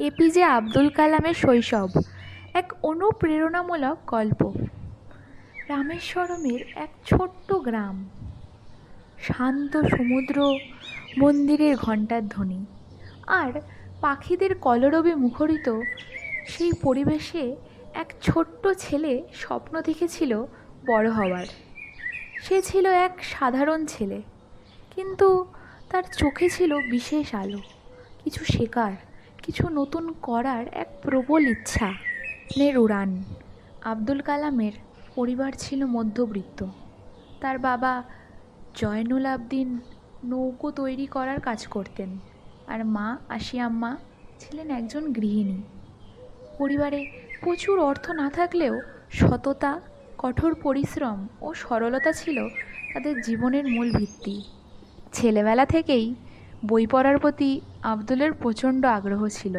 APJ Abdul কালামের শৈশব, এক অনুপ্রেরণামূলক গল্প। রামেশ্বরমের এক ছোট্ট গ্রাম। শান্ত সমুদ্র, মন্দিরের ঘণ্টার ধ্বনি, আর পাখিদের কলরবে মুখরিত সেই পরিবেশে এক ছোট্ট ছেলে স্বপ্ন দেখেছিল বড় হওয়ার। সে ছিল এক সাধারণ ছেলে, কিন্তু তার চোখে ছিল বিশেষ আলো, কিছু শেখার। কিছু নতুন করার এক প্রবল ইচ্ছা। নের উড়ান আব্দুল কালামের পরিবার ছিল মধ্যবৃত্ত। তার বাবা জয়নুল আবদিন নৌকো তৈরি করার কাজ করতেন আর মা আশিয়াম্মা ছিলেন একজন গৃহিণী। পরিবারে প্রচুর অর্থ না থাকলেও সততা, কঠোর পরিশ্রম ও সরলতা ছিল তাদের জীবনের মূল ভিত্তি। ছেলেবেলা থেকেই বই পড়ার প্রতি আবদুলের প্রচণ্ড আগ্রহ ছিল।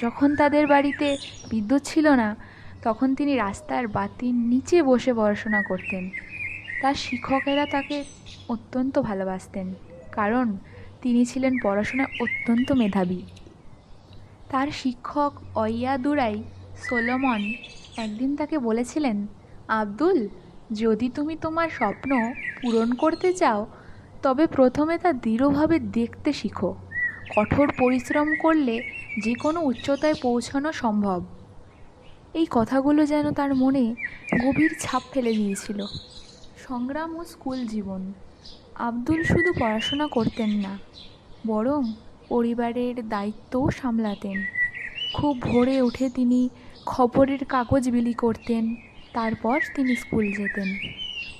যখন তাদের বাড়িতে বিদ্যুৎ ছিল না, তখন তিনি রাস্তার বাতির নিচে বসে পড়াশোনা করতেন। তার শিক্ষকেরা তাকে অত্যন্ত ভালোবাসতেন, কারণ তিনি ছিলেন পড়াশোনায় অত্যন্ত মেধাবী। তার শিক্ষক অইয়াদুরাই সোলোমন একদিন তাকে বলেছিলেন, আব্দুল, যদি তুমি তোমার স্বপ্ন পূরণ করতে চাও তবে প্রথমে তা দৃঢ়ভাবে দেখতে শিখো। কঠোর পরিশ্রম করলে যে কোনো উচ্চতায় পৌঁছানো সম্ভব। এই কথাগুলো যেন তার মনে গভীর ছাপ ফেলে দিয়েছিল। সংগ্রাম ও স্কুল জীবন। আব্দুল শুধু পড়াশোনা করতেন না, বরং পরিবারের দায়িত্বও সামলাতেন। খুব ভোরে উঠে তিনি খবরের কাগজ বিলি করতেন, তারপর তিনি স্কুল যেতেন।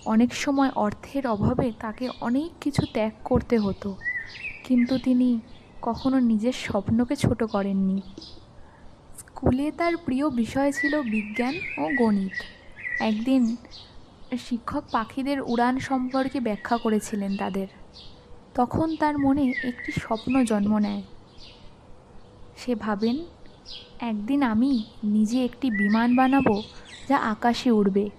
অনেক সময় অর্থের অভাবে তাকে অনেক কিছু ত্যাগ করতে হতো। কিন্তু তিনি কখনো নিজের স্বপ্নকে ছোট করেননি। স্কুলে তার প্রিয় বিষয় ছিল বিজ্ঞান ও গণিত। একদিন শিক্ষক পাখিদের উড়ান সম্পর্কে ব্যাখ্যা করেছিলেন তাদের। তখন তার মনে একটি স্বপ্ন জন্ম নেয়। সে ভাবেন, একদিন আমি নিজে একটি বিমান বানাবো যা আকাশে উড়বে।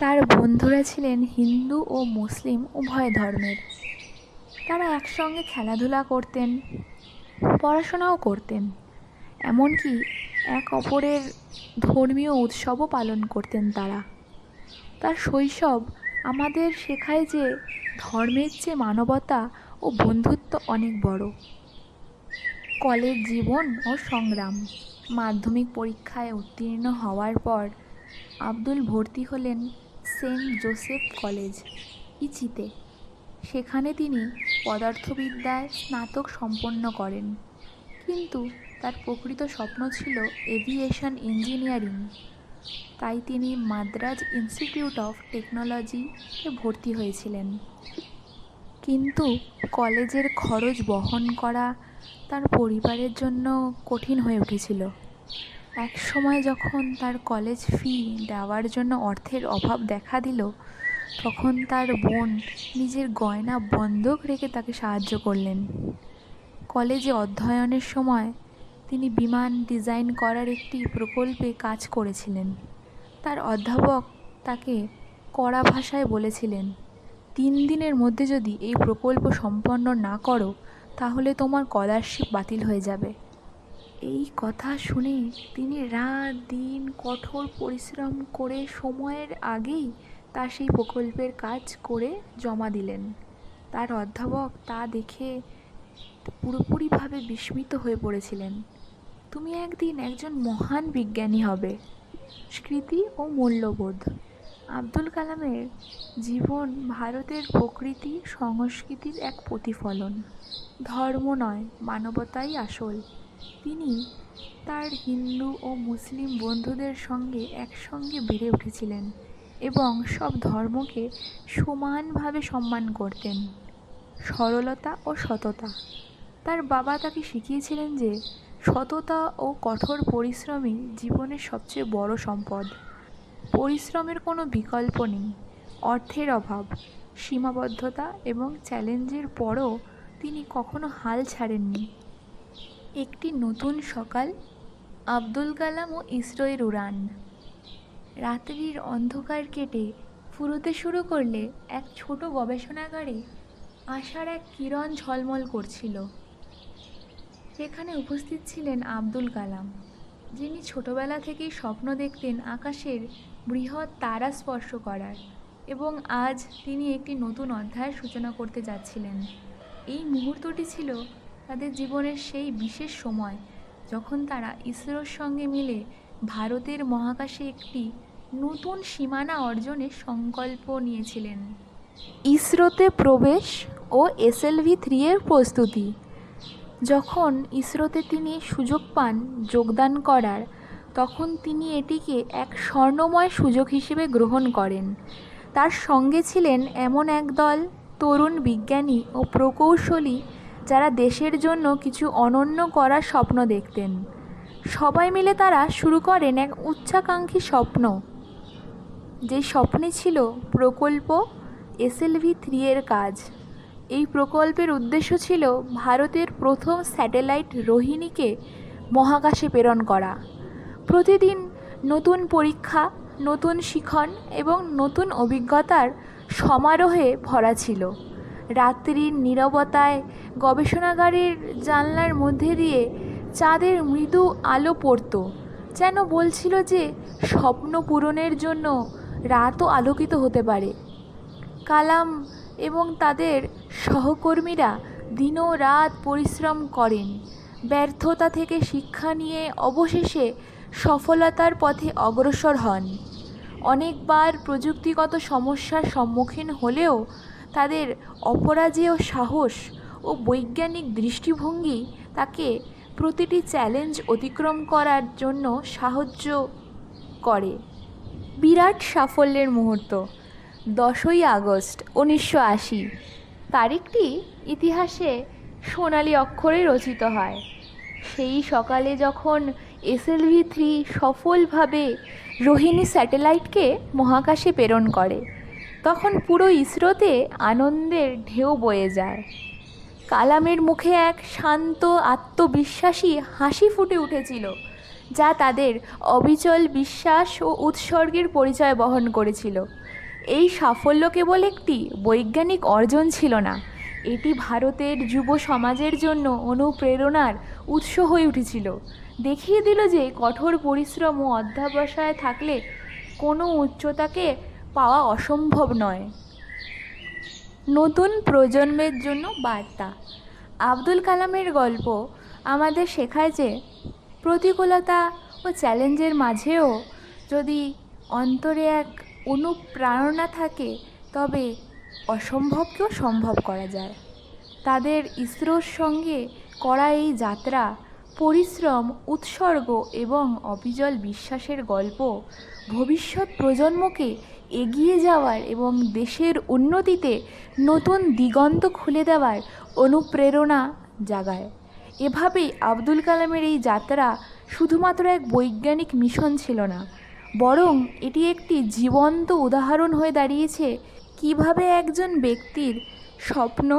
তার বন্ধুরা ছিলেন হিন্দু ও মুসলিম উভয় ধর্মের। তারা একসঙ্গে খেলাধুলা করতেন, পড়াশোনাও করতেন, এমনকি এক অপরের ধর্মীয় উৎসবও পালন করতেন তারা। তার শৈশব আমাদের শেখায় যে ধর্মের চেয়ে মানবতা ও বন্ধুত্ব অনেক বড়। কলেজ জীবন ও সংগ্রাম, মাধ্যমিক পরীক্ষায় উত্তীর্ণ হওয়ার পর আব্দুল ভর্তি হলেন সেন্ট জোসেফ কলেজ, ইচিতে। সেখানে তিনি পদার্থবিদ্যায় স্নাতক সম্পন্ন করেন। কিন্তু তার প্রকৃত স্বপ্ন ছিল এভিয়েশন ইঞ্জিনিয়ারিং। তাই তিনি মাদ্রাজ ইনস্টিটিউট অফ টেকনোলজিতে ভর্তি হয়েছিলেন। কিন্তু কলেজের খরচ বহন করা তার পরিবারের জন্য কঠিন হয়ে উঠেছিল। এক সময় যখন তার কলেজ ফি দেওয়ার জন্য অর্থের অভাব দেখা দিল, তখন তার বোন নিজের গয়না বন্ধক রেখে তাকে সাহায্য করলেন। কলেজে অধ্যয়নের সময় তিনি বিমান ডিজাইন করার একটি প্রকল্পে কাজ করেছিলেন। তার অধ্যাপক তাকে কড়া ভাষায় বলেছিলেন, তিন দিনের মধ্যে যদি এই প্রকল্প সম্পন্ন না করো, তাহলে তোমার স্কলারশিপ বাতিল হয়ে যাবে। এই কথা শুনে তিনি রাত দিন কঠোর পরিশ্রম করে সময়ের আগেই তার সেই প্রকল্পের কাজ করে জমা দিলেন। তার অধ্যাপক তা দেখে পুরোপুরিভাবে বিস্মিত হয়ে পড়েছিলেন। তুমি একদিন একজন মহান বিজ্ঞানী হবে, স্মৃতি ও মূল্যবোধ। আব্দুল কালামের জীবন ভারতের প্রকৃতি, সংস্কৃতির এক প্রতিফলন। ধর্ম নয়, মানবতাই আসল। তিনি তার হিন্দু ও মুসলিম বন্ধুদের সঙ্গে একসঙ্গে বেড়ে উঠেছিলেন এবং সব ধর্মকে সমানভাবে সম্মান করতেন। সরলতা ও সততা। তার বাবা তাকে শিখিয়েছিলেন যে সততা ও কঠোর পরিশ্রমই জীবনের সবচেয়ে বড় সম্পদ। পরিশ্রমের কোনো বিকল্প নেই। অর্থের অভাব, সীমাবদ্ধতা এবং চ্যালেঞ্জের পরও তিনি কখনো হাল ছাড়েননি। একটি নতুন সকাল, আব্দুল কালাম ও ইসরোয়ের উড়ান। রাত্রির অন্ধকার কেটে ফুরোতে শুরু করলে এক ছোট গবেষণাগারে আশার এক কিরণ ঝলমল করছিল। সেখানে উপস্থিত ছিলেন আব্দুল কালাম, যিনি ছোটবেলা থেকেই স্বপ্ন দেখতেন আকাশের বৃহৎ তারা স্পর্শ করার এবং আজ তিনি একটি নতুন অধ্যায়ের সূচনা করতে যাচ্ছিলেন। এই মুহূর্তটি ছিল তাদের জীবনের সেই বিশেষ সময় যখন তারা ইসরোর সঙ্গে মিলে ভারতের মহাকাশে একটি নতুন সীমানা অর্জনের সংকল্প নিয়েছিলেন। ইসরোতে প্রবেশ ও এসএলভি থ্রি এর প্রস্তুতি। যখন ইসরোতে তিনি সুযোগ পান যোগদান করার, তখন তিনি এটিকে এক স্বর্ণময় সুযোগ হিসেবে গ্রহণ করেন। তার সঙ্গে ছিলেন এমন একদল তরুণ বিজ্ঞানী ও প্রকৌশলী যারা দেশের জন্য কিছু অনন্য করার স্বপ্ন দেখতেন। সবাই মিলে তারা শুরু করেন এক উচ্চাকাঙ্ক্ষী স্বপ্ন। যে স্বপ্নে ছিল প্রকল্প এসএলভি থ্রি এর কাজ। এই প্রকল্পের উদ্দেশ্য ছিল ভারতের প্রথম স্যাটেলাইট রোহিণীকে মহাকাশে প্রেরণ করা। প্রতিদিন নতুন পরীক্ষা, নতুন শিখন এবং নতুন অভিজ্ঞতার সমারোহে ভরা ছিল। রাত্রির নীরবতায় গবেষণাগারের জানলার মধ্যে দিয়ে চাঁদের মৃদু আলো পড়তো। যেন বলছিল যে স্বপ্ন পূরণের জন্য রাতও আলোকিত হতে পারে। কালাম এবং তাদের সহকর্মীরা দিনও রাত পরিশ্রম করেন। ব্যর্থতা থেকে শিক্ষা নিয়ে অবশেষে সফলতার পথে অগ্রসর হন। অনেকবার প্রযুক্তিগত সমস্যার সম্মুখীন হলেও তাদের অপরাজেয় সাহস ও বৈজ্ঞানিক দৃষ্টিভঙ্গি তাকে প্রতিটি চ্যালেঞ্জ অতিক্রম করার জন্য সাহায্য করে। বিরাট সাফল্যের মুহূর্ত, দশই আগস্ট, উনিশশো আশি। তারিখটি ইতিহাসে সোনালি অক্ষরে রচিত হয়। সেই সকালে যখন এসএলভি থ্রি সফলভাবে রোহিণী স্যাটেলাইটকে মহাকাশে প্রেরণ করে তখন পুরো ইসরোতে আনন্দের ঢেউ বয়ে যায়। কালামের মুখে এক শান্ত আত্মবিশ্বাসী হাসি ফুটে উঠেছিল, যা তাদের অবিচল বিশ্বাস ও উৎসর্গের পরিচয় বহন করেছিল। এই সাফল্য কেবল একটি বৈজ্ঞানিক অর্জন ছিল না, এটি ভারতের যুব সমাজের জন্য অনুপ্রেরণার উৎস হয়ে উঠেছিল। দেখিয়ে দিল যে কঠোর পরিশ্রম ও অধ্যাবসায় থাকলে কোনো উচ্চতাকে পাওয়া অসম্ভব নয়। নতুন প্রজন্মের জন্য বার্তা। আব্দুল কালামের গল্প আমাদের শেখায় যে, প্রতিকূলতা ও চ্যালেঞ্জের মাঝেও যদি অন্তরে এক অনুপ্রেরণা থাকে, তবে অসম্ভবকেও সম্ভব করা যায়। তাদের ইসরোর সঙ্গে করা এই যাত্রা, পরিশ্রম, উৎসর্গ এবং অবিজল বিশ্বাসের গল্প ভবিষ্যৎ প্রজন্মকে এগিয়ে যাওয়ার এবং দেশের উন্নতিতে নতুন দিগন্ত খুলে দেওয়ার অনুপ্রেরণা জাগায়। এভাবেই আব্দুল কালামের এই যাত্রা শুধুমাত্র এক বৈজ্ঞানিক মিশন ছিল না, বরং এটি একটি জীবন্ত উদাহরণ হয়ে দাঁড়িয়েছে কীভাবে একজন ব্যক্তির স্বপ্ন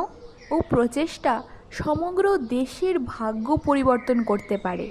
ও প্রচেষ্টা সমগ্র দেশের ভাগ্য পরিবর্তন করতে পারে।